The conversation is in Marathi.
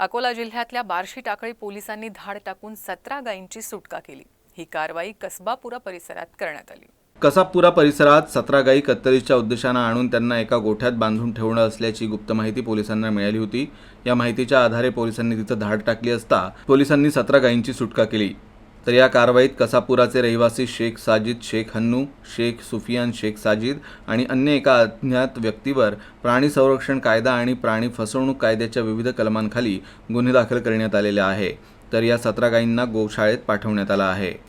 अकोला जिल्ह्यातल्या बार्शी टाकळी पोलिसांनी धाड टाकून सतरा गायींची सुटका केली. ही कारवाई कसबापुरा परिसरात करण्यात आली. कसापुरा परिसरात सतरा गायी कत्तरीच्या उद्देशानं आणून त्यांना एका गोठ्यात बांधून ठेवणं असल्याची गुप्त माहिती पोलिसांना मिळाली होती. या माहितीच्या आधारे पोलिसांनी तिथं धाड टाकली असता पोलिसांनी सतरा गायींची सुटका केली. तर या कारवाईत कसापुराचे रहिवासी शेख साजिद शेख हन्नू शेख सुफियान शेख साजिद आणि अन्य एका अज्ञात व्यक्तीवर प्राणी संरक्षण कायदा आणि प्राणी फसवणूक कायद्याच्या विविध कलमांखाली गुन्हे दाखल करण्यात आलेले आहे. तर या सतरा गायींना गोशाळेत पाठवण्यात आलं आहे.